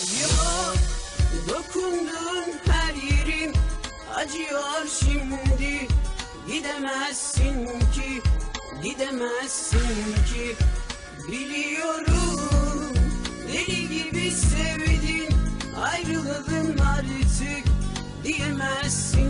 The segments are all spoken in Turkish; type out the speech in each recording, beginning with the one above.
Yok dokundun her yerim acıyor şimdi Gidemezsin ki gidemezsin ki. Biliyorum deli gibi sevdin. Ayrılalım artık Diyemezsin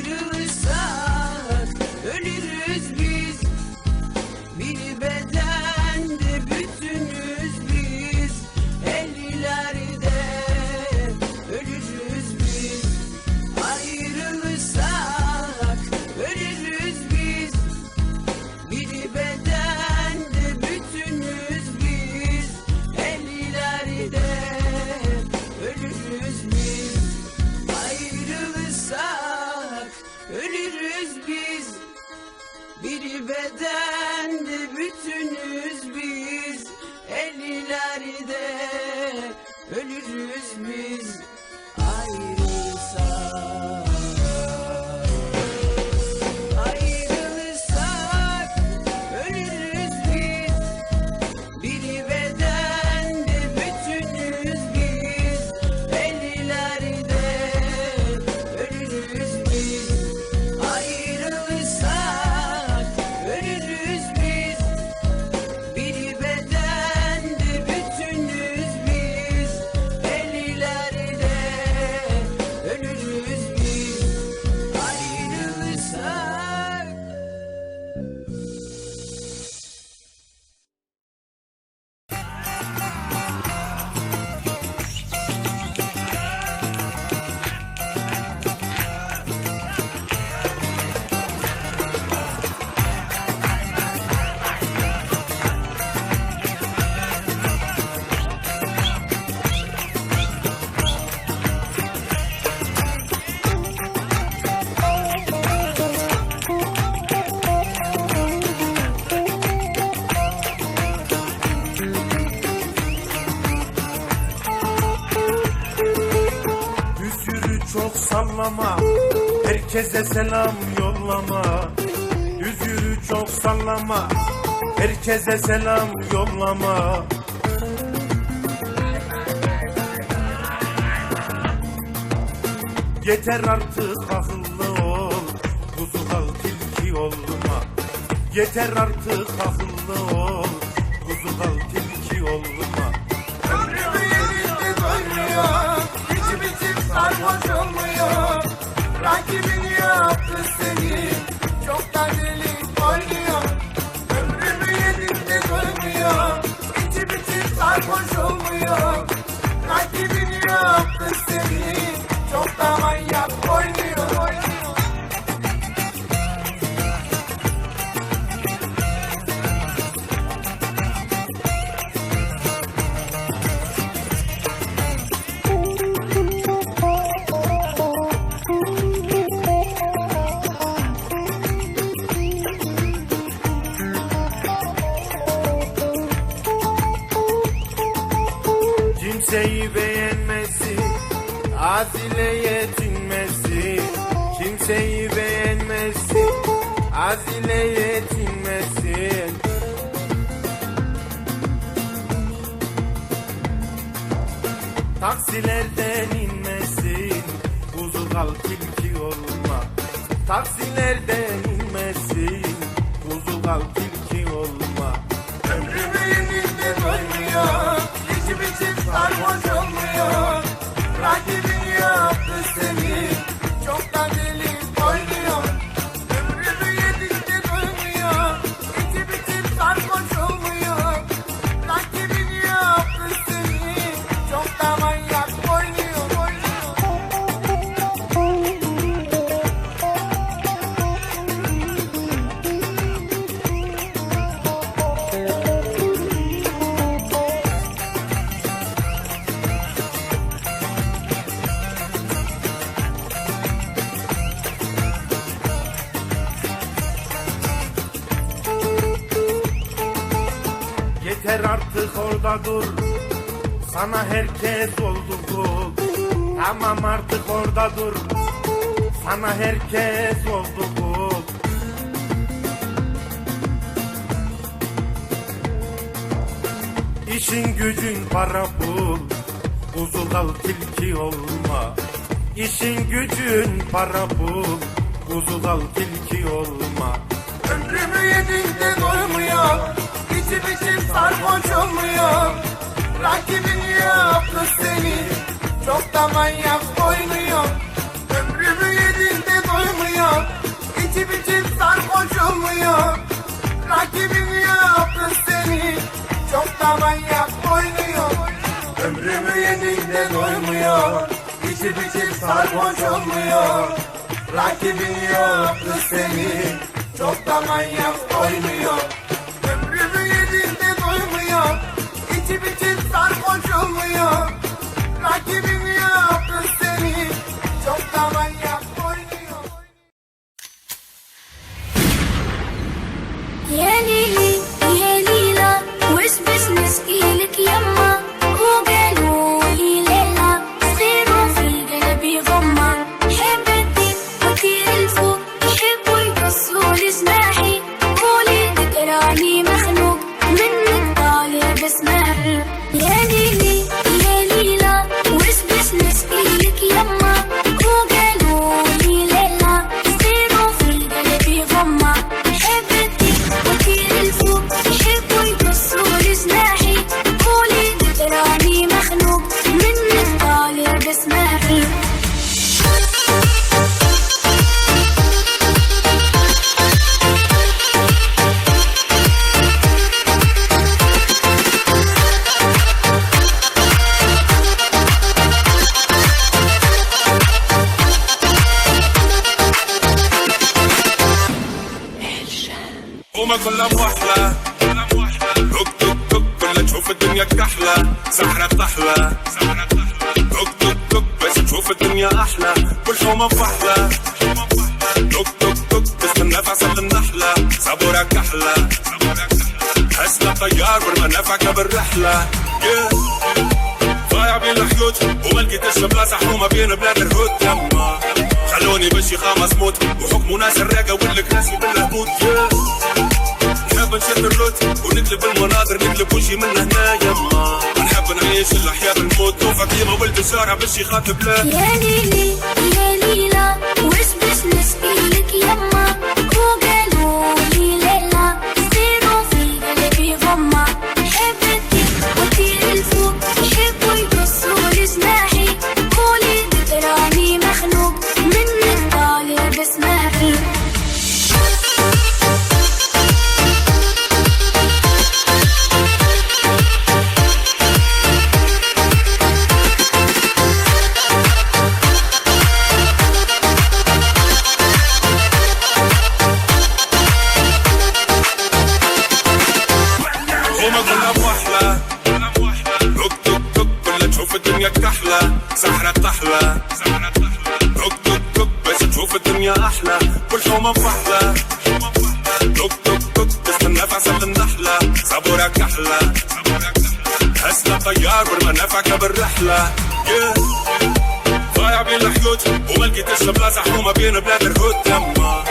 sallama Herkese selam yollama. Düz yürü çok sallama. Herkese selam yollama. Yeter artık akıllı ol. Kuzu kal tilki olma Yeter artık akıllı ol. Kuzu kal tilki olma Ömrümü yerinde doymuyor İçim içim sarhoş olmuyor Rakibin yaptı Taksilerden inmesin Kuzu kal tilki olma Taksilerden inmesin Kuzu kal tilki olma Ömrümü yenildi doymuyor İçim içim sarhoş olmuyor. Rakibin yaptı seni Çoktan dur. Sana herkes oldu kul Tamam artık orada dur. Sana herkes oldu kul İşin gücün para pul Kuzu kal tilki olma. İşin gücün para pul Kuzu kal tilki olma seni Çok da manyak oynuyor Ömrümü yedince doymuyor. İçim içim sarhoş olmuyor Rakibin yaptı seni. Çok da manyak oynuyor Ömrümü yedince doymuyor. İçim içim sarhoş olmuyor Rakibin yaptı seni. Çok da manyak oynuyor Yeah, سحرة تحلى توك توك توك بس تشوف الدنيا أحلى. كل حومة فحلة توك توك توك تستنى في عسل النحلة صبورة كحلة. هسنا طيار والمنافعك بالرحلة. Yeah. ضايع بين الحيوت وما لقيتش بلاصة حومة بين بلاد الهود يما. خلوني بشي خامس موت وحكموا ناس الراقة والكراسي بالهبوط yeah. نحب نشد الروت ونقلب المناظر نقلب وجهي من هنا. يما. الناس اللي حيا بالموت ولد والبشاره باش يخاف بلا يا ليلي يا ليلي. حومة فحلة توك توك توك تستنى في عسل النحلة صبورة كحلة هسنا طيار والمنافع بالرحلة. Yeah. ضايع بين الحيوت وما لقيتش بلاصة حكومة بين بلاد الهود يما.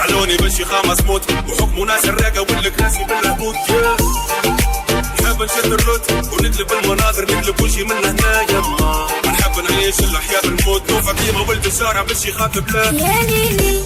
خلوني بشي خامس موت وحكموا ناس الراقة والكراسي بالهبوط. نحب نشد الروت ونقلب المناظر نقلب وجهي من هنا. يما. نحب نعيش الأحياء بالموت. نوفى ديما ولد الشارع باش يخاطب لا يا ليلي